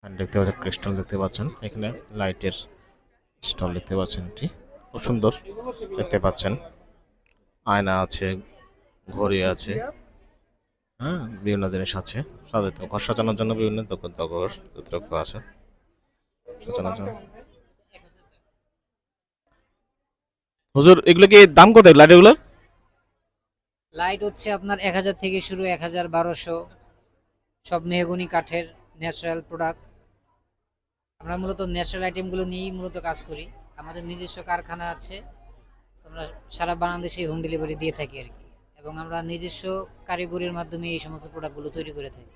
Fan দেখতে পাচ্ছেন crystal দেখতে পাচ্ছেন। এখানে লাইটের স্টল দেখতে পাচ্ছেন এটি। খুব সুন্দর দেখতে পাচ্ছেন। আয়না আছে, ঘড়ি আছে। হ্যাঁ বিভিন্ন জিনিস আছে। সাজাতে ঘর সাজানোর জন্য বিভিন্ন দোকান দ্রব্য আছে। সাজানোর জন্য। হুজুর, এগুলো কি দাম কত লাইট এগুলো? লাইট হচ্ছে আপনার এক হাজার থেকে শুরু এক হাজার বারোশো। সব মেহগনি কাঠের ন্যাচারাল প্রোডাক্ট আমরা মূলত ন্যাচারাল আইটেমগুলো নিয়েই মূলত কাজ করি। আমাদের নিজস্ব কারখানা আছে আমরা সারা বাংলাদেশে হোম ডেলিভারি দিয়ে থাকি আর কি। এবং আমরা নিজস্ব কারিগরির মাধ্যমে এই সমস্ত প্রোডাক্টগুলো তৈরি করে থাকি।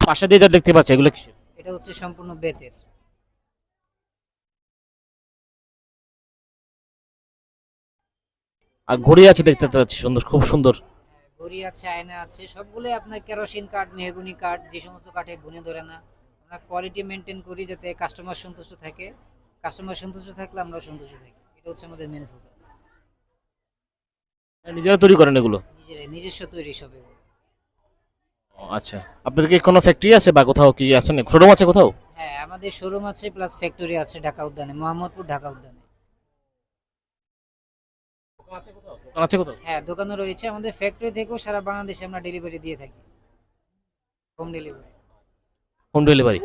পাশে দিয়ে যা দেখতে পাচ্ছি এগুলো কিসের? এটা হচ্ছে সম্পূর্ণ বেতের। আর ঘড়ি আছে দেখতে পাচ্ছি সুন্দর খুব সুন্দর। ঘড়ি আছে আয়না আছে সবগুলোই আপনার কেরোসিন কাঠ মেহগুনি কাঠ যে সমস্ত কাঠে গুনে ধরে না আমরা কোয়ালিটি মেনটেন করি যাতে কাস্টমার সন্তুষ্ট থাকে। কাস্টমার সন্তুষ্ট থাকলে আমরা সন্তুষ্ট থাকি। এটা হচ্ছে আমাদের মেন ফোকাস নিজেরা তৈরি করেন এগুলো? নিজের নিজস্ব তৈরি সব এগুলো। ও, আচ্ছা। আপনাদের কি কোনো ফ্যাক্টরি আছে বা কোথাও কি আছে না শোরুম আছে কোথাও? হ্যাঁ আমাদের শোরুম আছে প্লাস ফ্যাক্টরি আছে ঢাকা উদ্যানে মোহাম্মদপুর ঢাকা উদ্যানে। দোকান আছে কোথাও? হ্যাঁ দোকানও রয়েছে। আমাদের ফ্যাক্টরি থেকেও সারা বাংলাদেশে আমরা ডেলিভারি দিয়ে থাকি। Home delivery home delivery.